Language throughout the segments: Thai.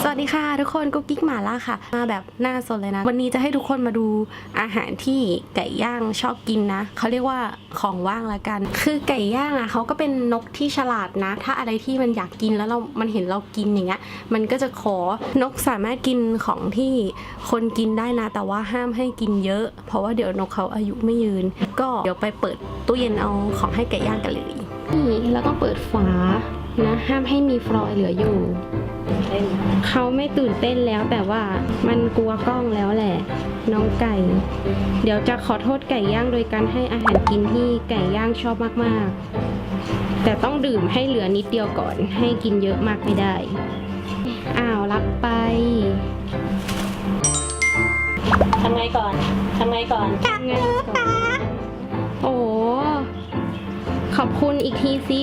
สวัสดีค่ะ ทุกคนกุ๊กกิ๊กหมาล่าค่ะ มาแบบหน้าสดเลยนะ วันนี้จะให้ทุกคนมาดูอาหารที่ไก่ย่างชอบกินนะเขาเรียกว่าของว่างละกัน คือไก่ย่างอะเขาก็เป็นนกที่ฉลาดนะ ถ้าอะไรที่มันอยากกินแล้วเรา มันเห็นเรากินอย่างเงี้ยมันก็จะขอนกสามารถกินของที่คนกินได้นะ แต่ว่าห้ามให้กินเยอะ เพราะว่าเดี๋ยวนกเขาอายุไม่ยืน ก็เดี๋ยวไปเปิดตู้เย็นเอาของให้ไก่ย่างกันเลยนี่เราต้องเปิดฝานะห้ามให้มีฟลอยเหลืออยู่ เขาไม่ตื่นเต้นแล้วแต่ว่ามันกลัวกล้องแล้วแหละ น้องไก่ เดี๋ยวจะขอโทษไก่ย่างโดยการให้อาหารกินที่ไก่ย่างชอบมากๆ แต่ต้องดื่มให้เหลือนิดเดียวก่อน ให้กินเยอะมากไม่ได้ อ้าวรับไปทำไงก่อนทำไงก่อนไงก่อนโอ้ขอบคุณอีกทีสิ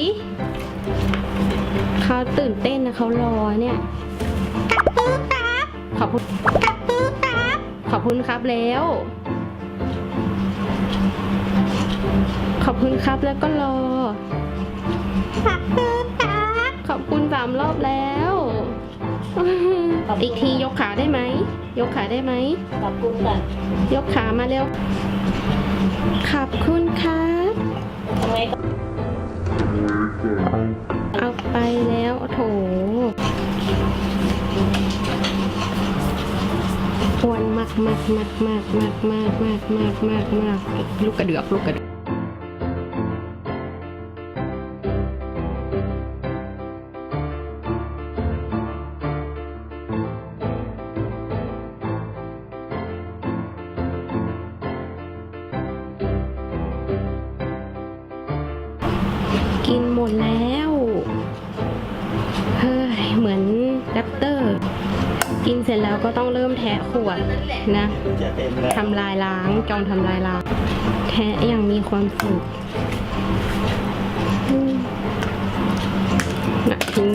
เขาตื่นเต้นนะเขารอเนี่ยขอบคุณขอบคุณครับแล้ว ขอบคุณครับแล้วก็รอ ขอบคุณสามรอบแล้วขอบคุณอีกทียกขาได้ไหม ยกขาได้ไหมขอบคุณก่อนยกขามาเร็ว ขอบคุณครับทำไง อ้วนมากมากมากมากมากมากมากมากมากมากลูกกระเดือกลูกกระเดือกกินหมดแล้ว เฮ้ย เหมือนแรปเตอร์ กินเสร็จแล้วก็ต้องเริ่มแทะขวดนะจะเต็มแล้วทำลายล้าง จองทำลายล้าง แทะอย่างมีความสุขอืมน่ะทิ้ง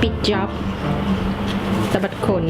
ปิดจ็อบสะบัดขน